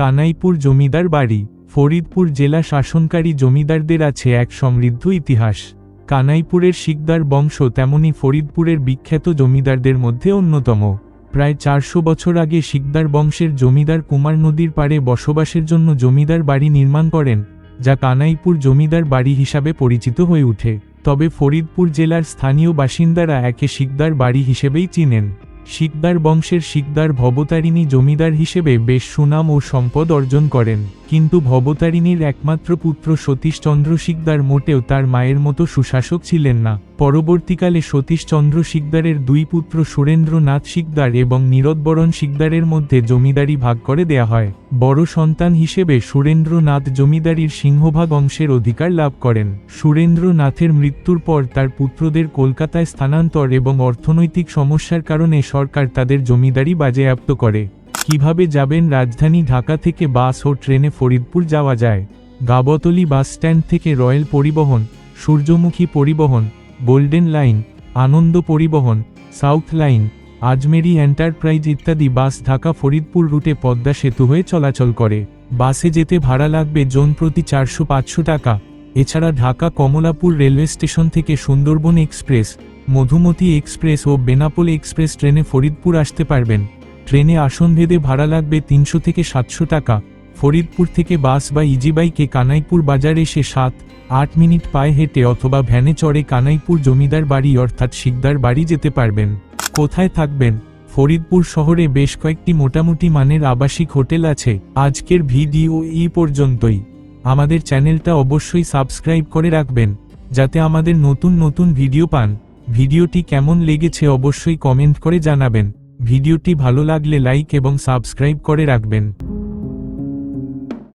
কানাইপুর জমিদার বাড়ি, ফরিদপুর জেলা শাসনকারী জমিদারদের আছে এক সমৃদ্ধ ইতিহাস। কানাইপুরের শিকদার বংশ তেমনি ফরিদপুরের বিখ্যাত জমিদারদের মধ্যে অন্যতম। প্রায় চারশো বছর আগে শিকদার বংশের জমিদার কুমার নদীর পাড়ে বসবাসের জন্য জমিদার বাড়ি নির্মাণ করেন, যা কানাইপুর জমিদার বাড়ি হিসাবে পরিচিত হয়ে ওঠে তবে ফরিদপুর জেলার স্থানীয় বাসিন্দারা একে শিকদার বাড়ি হিসেবেই চিনেন। শিকদার বংশের শিকদার ভবতারিণী জমিদার হিসেবে বেশ সুনাম ও সম্পদ অর্জন করেন, কিন্তু ভবতারিণীর একমাত্র পুত্র সতীশচন্দ্র শিকদার মোটেও তার মায়ের মতো সুশাসক ছিলেন না। পরবর্তীকালে সতীশচন্দ্র শিকদারের দুই পুত্র সুরেন্দ্রনাথ শিকদার এবং নীরদবরণ শিকদারের মধ্যে জমিদারি ভাগ করে দেয়া হয়। বড় সন্তান হিসেবে সুরেন্দ্রনাথ জমিদারির সিংহভাগ অংশের অধিকার লাভ করেন। সুরেন্দ্রনাথের মৃত্যুর পর তার পুত্রদের কলকাতায় স্থানান্তর এবং অর্থনৈতিক সমস্যার কারণে সরকার তাদের জমিদারি বাজেয়াপ্ত করে। কীভাবে যাবেন রাজধানী ঢাকা থেকে বাস ও ট্রেনে ফরিদপুর যাওয়া যায়? গাবতলি বাস স্ট্যান্ড থেকে রয়্যাল পরিবহন, সূর্যমুখী পরিবহন, গোল্ডেন লাইন, আনন্দ পরিবহন, সাউথ লাইন, আজমেরি এন্টারপ্রাইজ ইত্যাদি বাস ঢাকা ফরিদপুর রুটে পদ্মা সেতু হয়ে চলাচল করে। বাসে যেতে ভাড়া লাগবে জোন প্রতি চারশো পাঁচশো টাকা। এছাড়া ঢাকা কমলাপুর রেলওয়ে স্টেশন থেকে সুন্দরবন এক্সপ্রেস, মধুমতি এক্সপ্রেস ও বেনাপোল এক্সপ্রেস ট্রেনে ফরিদপুর আসতে পারবেন। ট্রেনে আসন ভেদে ভাড়া লাগবে তিনশো থেকে সাতশো টাকা। ফরিদপুর থেকে বাস বা ইজিবাইকে কানাইপুর বাজারে এসে সাত, আট মিনিট পায়ে হেঁটে অথবা ভ্যানে চড়ে কানাইপুর জমিদার বাড়ি অর্থাৎ শিকদার বাড়ি যেতে পারবেন। কোথায় থাকবেন? ফরিদপুর শহরে বেশ কয়েকটি মোটামুটি মানের আবাসিক হোটেল আছে। আজকের ভিডিও এই পর্যন্তই। আমাদের চ্যানেলটা অবশ্যই সাবস্ক্রাইব করে রাখবেন, যাতে আমাদের নতুন নতুন ভিডিও পান। ভিডিওটি কেমন লেগেছে অবশ্যই কমেন্ট করে জানাবেন। ভিডিওটি ভালো লাগলে লাইক এবং সাবস্ক্রাইব করে রাখবেন।